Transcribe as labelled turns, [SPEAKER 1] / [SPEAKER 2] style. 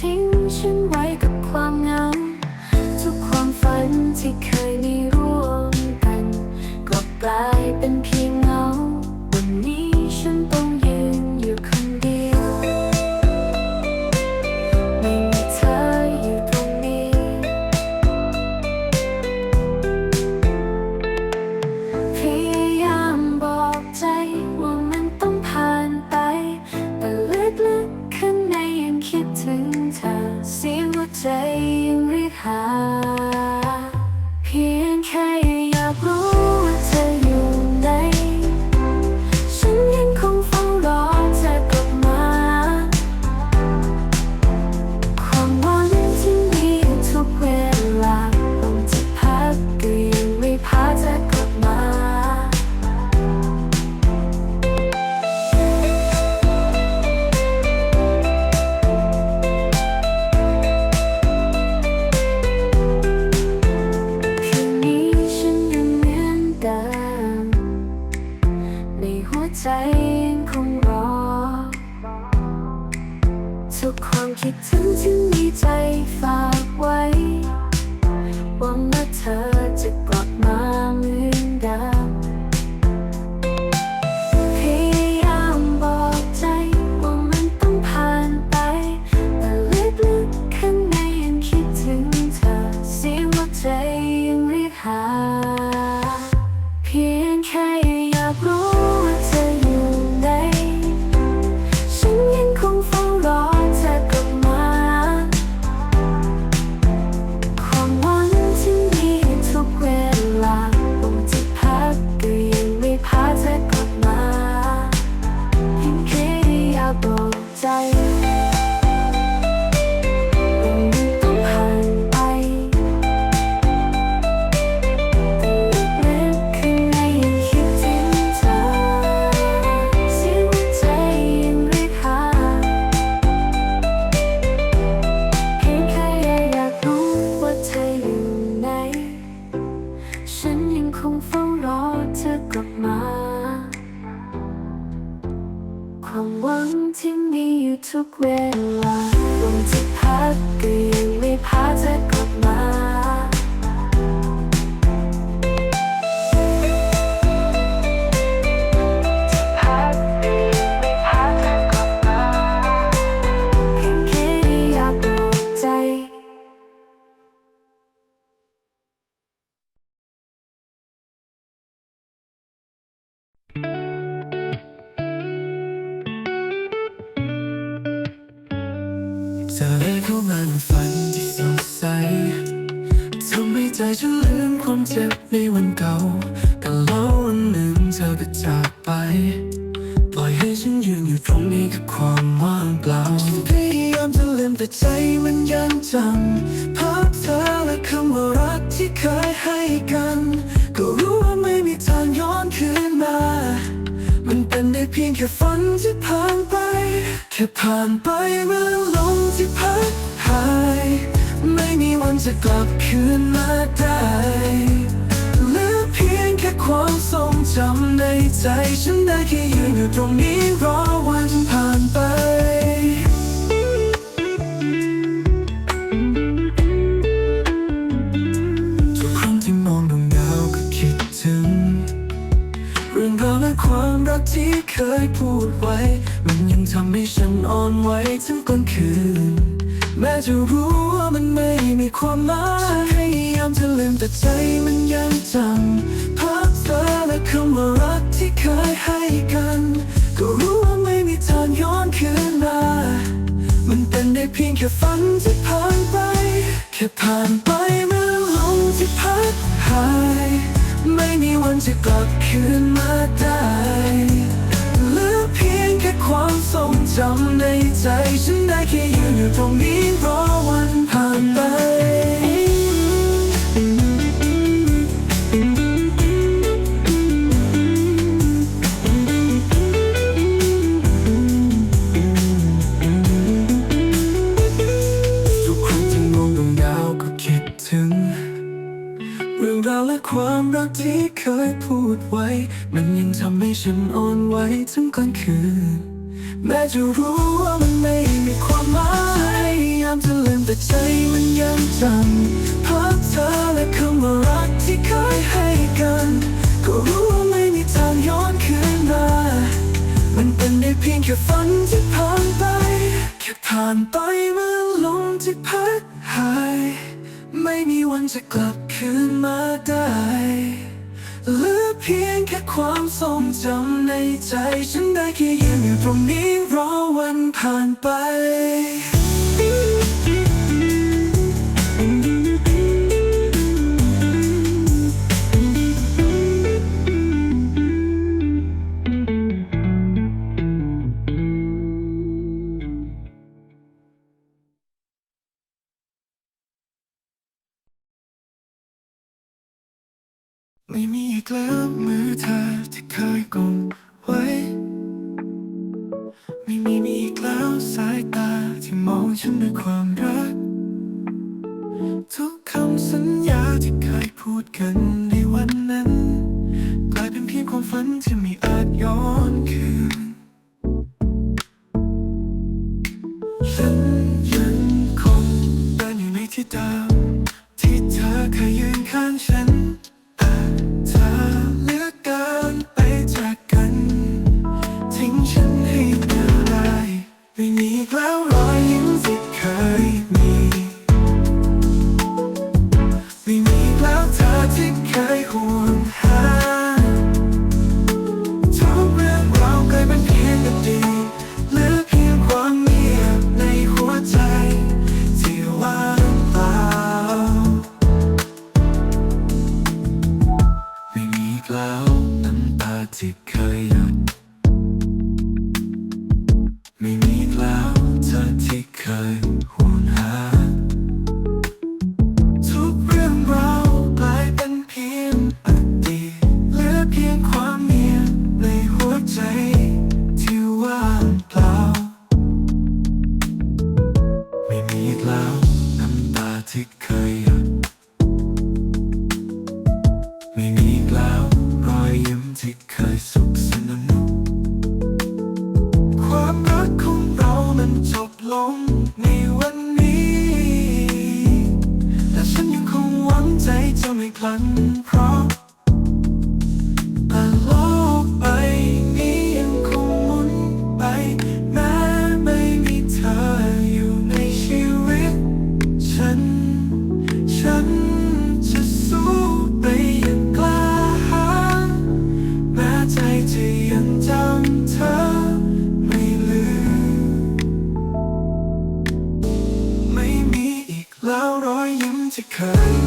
[SPEAKER 1] ช่น ในหัวใจยังคงรอ ทุกความคิดถึงที่มีใจฝากไว้หวังว่าเธอ ธอเข้ามาใน
[SPEAKER 2] ฝันที่สดใสทำให้ใจฉันลืมความเจ็บในวันเก่าแต่แล้ววันหนึ่งเธอก็จากไป ปล่อยให้ฉันยืนอยู่ตรงนี้กับความว่างเปล่าฉันพยายามจะลืมแต่ใจมันยังจำภาพเธอและคำว่ารักที่เคยให้กัน ก็รู้ว่าไม่มีทางย้อนคืนมา มันเป็นได้เพียงแค่ฝันที่ผ่านไป แค่ผ่านไปเมื่อล จะกลับคืนมาได้เหลือเพียงแค่ความทรงจำในใจ ฉันได้แค่ยืนอยู่ตรงนี้รอวันผ่านไปทุกครั้งที่มองดวงดาวก็คิดถึงเรื่องราวและความรักที่เคยพูดไว้ มันยังทำให้ฉันอ่อนไหวทั้งกลางคืน แม้จะรู้ว่ามันไม่ มีความหมายพยายามจะลืมแต่ใจมันยังจำภาพเธอและคำว่ารักที่เคยให้กัน ก็รู้ว่าไม่มีทางย้อนคืนมา มันเป็นได้เพียงแค่ฝันที่ผ่านไป แค่ผ่านไปเมื่อลมที่พัดหาย ไม่มีวันจะกลับคืนมาได้ ความทรงจำในใจ ฉันได้แค่ยืนอยู่ตรงนี้รอวันผ่านไปทุกครั้งที่มองดวงดาวก็คิดถึงเรื่องราวและความรักที่เคยพูดไว้ มันยังทำให้ฉันอ่อนไหวทั้งกลางคืน จะรู้ว่ามันไม่มีความหมายพยายามจะลืมแต่ใจมันยังจำภาพเธอและคำว่ารักที่เคยให้กัน ก็รู้ว่าไม่มีทางย้อนคืนมา มันเป็นได้เพียงแค่ฝันที่ผ่านไป แค่ผ่านไปเมื่อลมที่พัดหาย ไม่มีวันจะกลับคืนมาได้ หลือเพียงแค่ความทรงจำในใจ ฉันได้แค่ยืนอยู่ตรงนี้รอวันผ่านไป ไม่มีอีกแล้วมือเธอที่เคยกดไว้ ไม่มีมีอีกแล้วสายตาที่มองฉันด้วยความรัก ทุกคำสัญญาที่เคยพูดกันในวันนั้น ทิ้ง ไม่มีอีกแล้วรอยยิ้มที่เคยสุขสนุกความรักของเรามันจบลงในวันนี้ แต่ฉันยังคงหวังใจจะไม่พลันเพราะ ไ